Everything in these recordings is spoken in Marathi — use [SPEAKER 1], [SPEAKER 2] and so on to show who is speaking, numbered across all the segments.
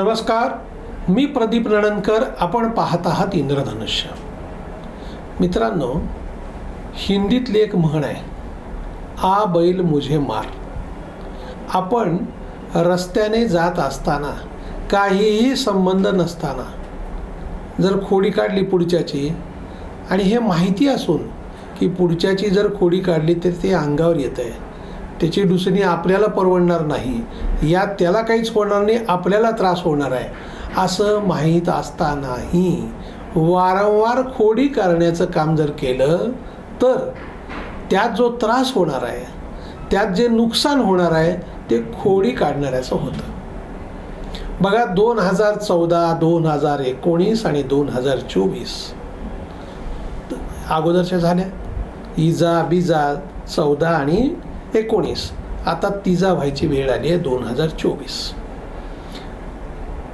[SPEAKER 1] नमस्कार मी प्रदीप नणनकर आपण पाहत आहात इंद्रधनुष्य. मित्रांनो हिंदीतली एक म्हण आहे आ बैल मुझे मार. आपण रस्त्याने जात असताना काहीही संबंध नसताना जर खोडी काढली पुढच्याची आणि हे माहिती असून की पुढच्याची जर खोडी काढली तर ते अंगावर येतं आहे त्याची दुसरी आपल्याला परवडणार नाही. यात त्याला काहीच होणार नाही आपल्याला त्रास होणार आहे. असं माहीत असतानाही वारंवार खोडी करण्याचं काम जर केलं तर त्यात जो त्रास होणार आहे त्यात जे नुकसान होणार आहे ते खोडी काढणाऱ्याचं होतं. बघा दोन हजार चौदा दोन हजार एकोणीस आणि दोन हजार चोवीस अगोदरच्या झाल्या. इजा बिजा चौदा आणि एकोणीस. आता तिजा व्हायची वेळ आली आहे दोन हजार चोवीस.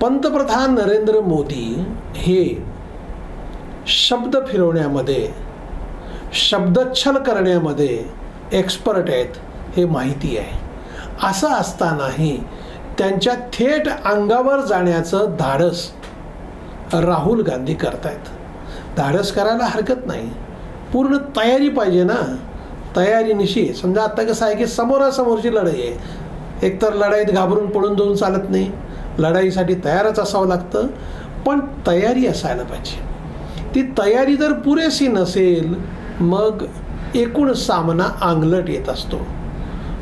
[SPEAKER 1] पंतप्रधान नरेंद्र मोदी हे शब्द फिरवण्यामध्ये शब्दच्छल करण्यामध्ये एक्सपर्ट आहेत हे माहिती आहे. असं असतानाही त्यांच्या थेट अंगावर जाण्याचं धाडस राहुल गांधी करतायत. धाडस करायला हरकत नाही. पूर्ण तयारी पाहिजे ना? तयारीनिशी समजा आत्ता कसं आहे की समोरासमोरची लढाई आहे. एकतर लढाईत घाबरून पडून जाऊन चालत नाही. लढाईसाठी तयारच असावं लागतं. पण तयारी असायला पाहिजे. ती तयारी जर पुरेशी नसेल मग एकूण सामना आंगलट येत असतो.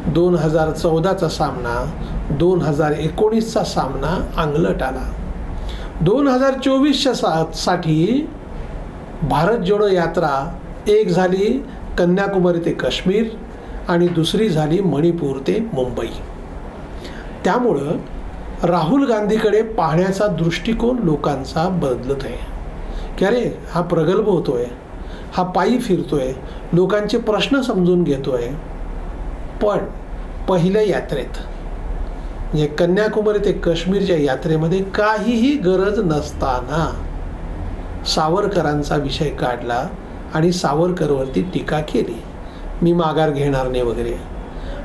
[SPEAKER 1] दोन हजार चौदाचा सामना दोन हजार एकोणीसचा सामना अंगलट आला. दोन हजार चोवीसच्या सा साठी भारत जोडो यात्रा एक झाली कन्याकुमारी ते काश्मीर आणि दुसरी झाली मणिपूर ते मुंबई. त्यामुळं राहुल गांधीकडे पाहण्याचा दृष्टिकोन लोकांचा बदलत आहे. की अरे हा प्रगल्भ होतो आहे हा पायी फिरतो आहे लोकांचे प्रश्न समजून घेतो आहे पण पहिल्या यात्रेत म्हणजे कन्याकुमारी ते काश्मीरच्या यात्रेमध्ये काहीही गरज नसताना सावरकरांचा विषय काढला आणि सावरकरवरती टीका केली. मी माघार घेणार नाही वगैरे.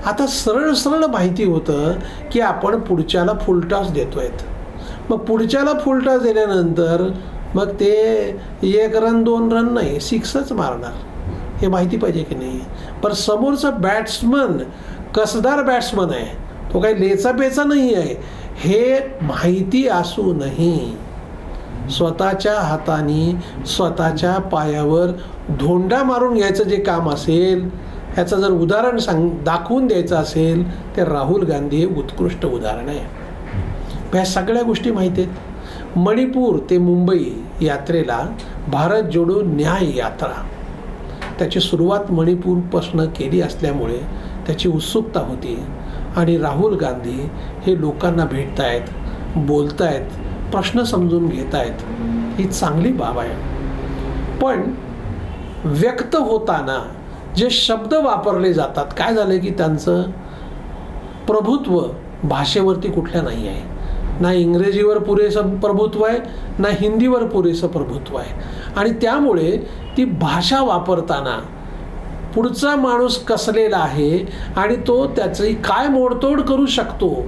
[SPEAKER 1] आता सरळ सरळ माहिती होतं की आपण पुढच्याला फुलटास देतो आहेत मग पुढच्याला फुलटास दिल्यानंतर मग ते एक रन दोन रन नाही सिक्सच मारणार. हे माहिती पाहिजे की नाही? पण समोरचा बॅट्समन कसदार बॅट्समन आहे. तो काही लेचा पेचा नाही आहे हे माहिती असूनही स्वतःच्या हाताने स्वतःच्या पायावर धोंडा मारून घ्यायचं जे काम असेल ह्याचं जर उदाहरण सांग दाखवून द्यायचं असेल तर राहुल गांधी हे उत्कृष्ट उदाहरण आहे. ह्या सगळ्या गोष्टी माहीत आहेत. मणिपूर ते मुंबई यात्रेला भारत जोडो न्याय यात्रा. त्याची सुरुवात मणिपूरपासून केली असल्यामुळे त्याची उत्सुकता होती. आणि राहुल गांधी हे लोकांना भेटत आहेत बोलत आहेत प्रश्न समजून घेत आहेत ही चांगली बाब आहे. पण व्यक्त होताना जे शब्द वापरले जातात काय झालं की त्यांचं प्रभुत्व भाषेवरती कुठल्या नाही आहे. ना इंग्रजीवर पुरेसं प्रभुत्व आहे ना हिंदीवर पुरेसं प्रभुत्व आहे. आणि त्यामुळे ती भाषा वापरताना पुढचा माणूस कसलेला आहे आणि तो त्याची काय मोडतोड करू शकतो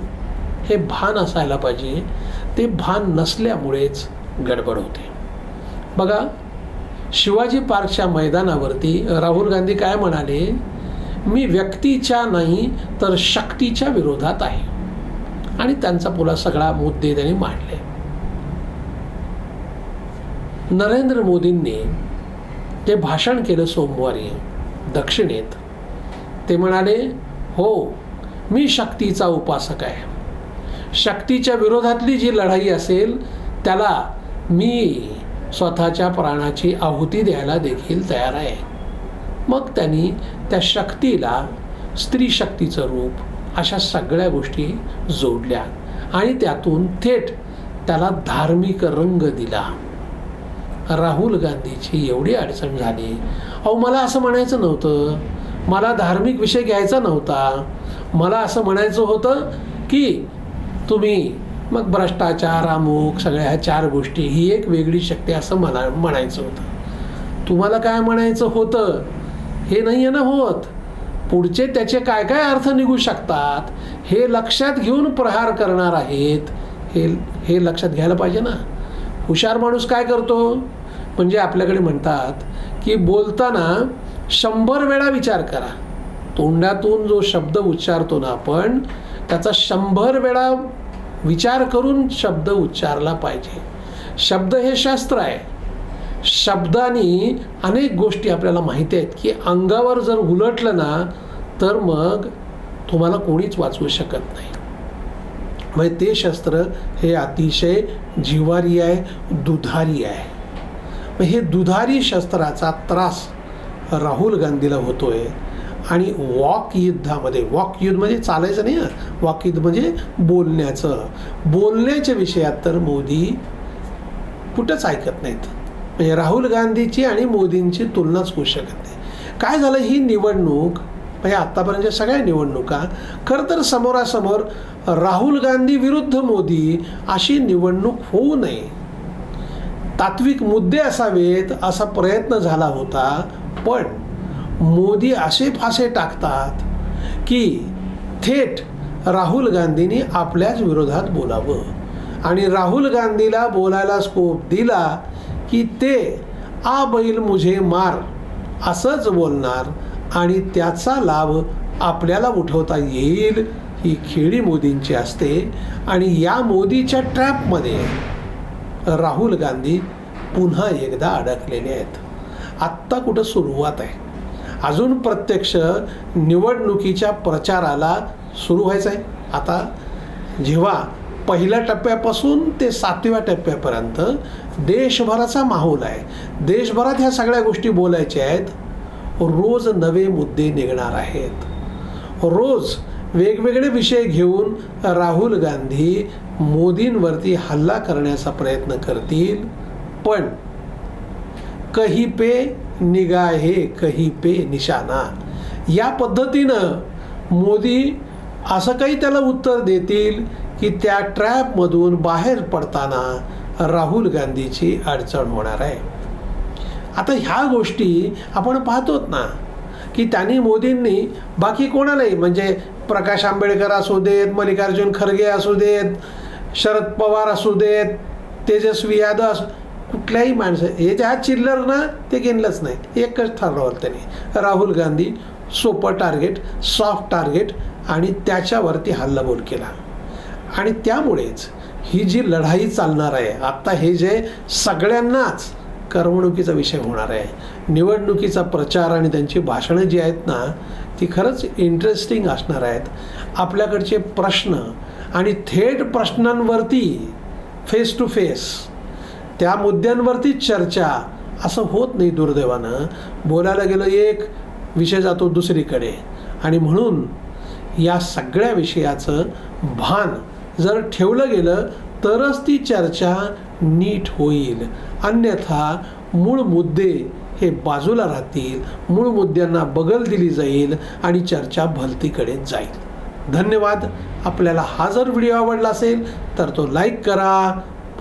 [SPEAKER 1] हे भान असायला पाहिजे. ते भान नसल्यामुळेच गडबड होते. बघा शिवाजी पार्कच्या मैदानावरती राहुल गांधी काय म्हणाले? मी व्यक्तीच्या नाही तर शक्तीच्या विरोधात आहे. आणि त्यांचा पुला सगळा मुद्दे त्यांनी मांडले. नरेंद्र मोदींनी जे भाषण केलं सोमवारी दक्षिणेत. ते म्हणाले हो मी शक्तीचा उपासक आहे. शक्तीच्या विरोधातली जी लढाई असेल त्याला मी स्वतःच्या प्राणाची आहुती द्यायला देखील तयार आहे. मग त्यांनी त्या शक्तीला स्त्री शक्तीचं रूप अशा सगळ्या गोष्टी जोडल्या आणि त्यातून थेट त्याला धार्मिक रंग दिला. राहुल गांधीची एवढी अडचण झाली अहो मला असं म्हणायचं नव्हतं. मला धार्मिक विषय घ्यायचा नव्हता. मला असं म्हणायचं होतं की तुम्ही मग भ्रष्टाचार अमुक सगळ्या ह्या चार गोष्टी ही एक वेगळी शक्ती असं म्हणा म्हणायचं होतं. तुम्हाला काय म्हणायचं होतं? हे नाही आहे ना होत. पुढचे त्याचे काय काय अर्थ निघू शकतात हे लक्षात घेऊन प्रहार करणार आहेत. हे हे लक्षात घ्यायला पाहिजे ना. हुशार माणूस काय करतो? म्हणजे आपल्याकडे म्हणतात की बोलताना शंभर वेळा विचार करा. तोंडातून जो शब्द उच्चारतो ना आपण त्याचा शंभर वेळा विचार करून शब्द उच्चारला पाहिजे. शब्द हे शास्त्र आहे. शब्दानी अनेक गोष्टी आपल्याला माहिती आहेत की अंगावर जर उलटलं ना तर मग तुम्हाला कोणीच वाचवू शकत नाही. म्हणजे ते शस्त्र हे अतिशय जिवारी आहे दुधारी आहे. मग हे दुधारी शस्त्राचा त्रास राहुल गांधीला होतोय. आणि वॉक युद्धामध्ये वॉक युद्ध म्हणजे चालायचं नाही वॉक युद्ध म्हणजे बोलण्याचं. बोलण्याच्या विषयात तर मोदी कुठंच ऐकत नाहीत. म्हणजे राहुल गांधीची आणि मोदींची तुलनाच होऊ शकत नाही. काय झालं ही निवडणूक म्हणजे आत्तापर्यंतच्या सगळ्या निवडणुका खरं तर समोरासमोर राहुल गांधी विरुद्ध मोदी अशी निवडणूक होऊ नये. तात्विक मुद्दे असावेत असा प्रयत्न झाला होता पण मोदी असे फासे टाकतात की थेट राहुल गांधींनी आपल्याच विरोधात बोलावं. आणि राहुल गांधीला बोलायला स्कोप दिला की ते आ बैल मुझे मार असंच बोलणार आणि त्याचा लाभ आपल्याला उठवता येईल ही खेळी मोदींची असते. आणि या मोदीच्या ट्रॅपमध्ये राहुल गांधी पुन्हा एकदा अडकलेले आहेत. आत्ता कुठं सुरुवात आहे? अजून प्रत्यक्ष निवडणुकीच्या प्रचाराला सुरू व्हायचं आहे. आता जेव्हा पहिल्या टप्प्यापासून ते सातव्या टप्प्यापर्यंत देशभराचा माहोल आहे. देशभरात ह्या सगळ्या गोष्टी बोलायच्या आहेत. रोज नवे मुद्दे निघणार आहेत. रोज वेगवेगळे विषय घेऊन राहुल गांधी मोदींवरती हल्ला करण्याचा प्रयत्न करतील. पण कही पे निगाहे कही पे निशाना. या पद्धतीनं मोदी असं काही त्याला उत्तर देतील की त्या ट्रॅपमधून बाहेर पडताना राहुल गांधीची अडचण होणार आहे. आता ह्या गोष्टी आपण पाहतोत ना की त्यांनी मोदींनी बाकी कोणालाही म्हणजे प्रकाश आंबेडकर असू देत मल्लिकार्जुन खरगे असू देत शरद पवार असू देत तेजस्वी यादव असू कुठल्याही माणसं हे ज्या चिल्लर ना ते गेनलंच नाही. एकच ठरवलं त्यांनी. राहुल गांधी सोपं टार्गेट सॉफ्ट टार्गेट आणि त्याच्यावरती हल्लाबोल केला. आणि त्यामुळेच ही जी लढाई चालणार आहे आत्ता हे जे सगळ्यांनाच करमणुकीचा विषय होणार आहे निवडणुकीचा प्रचार आणि त्यांची भाषणं जी आहेत ना ती खरंच इंटरेस्टिंग असणार आहेत. आपल्याकडचे प्रश्न आणि थेट प्रश्नांवरती फेस टू फेस त्या मुद्द्यांवरती चर्चा. असं होत नाही दुर्दैवानं. बोलायला गेलं एक विषय जातो दुसरीकडे. आणि म्हणून या सगळ्या विषयाचं भान जर ठेवलं गेलं तरच ती चर्चा नीट होईल. अन्यथा मूळ मुद्दे हे बाजूला राहतील मूळ मुद्द्यांना बगल दिली जाईल आणि चर्चा भलतीकडे जाईल. धन्यवाद. आपल्याला हा जर व्हिडिओ आवडला असेल तर तो लाईक करा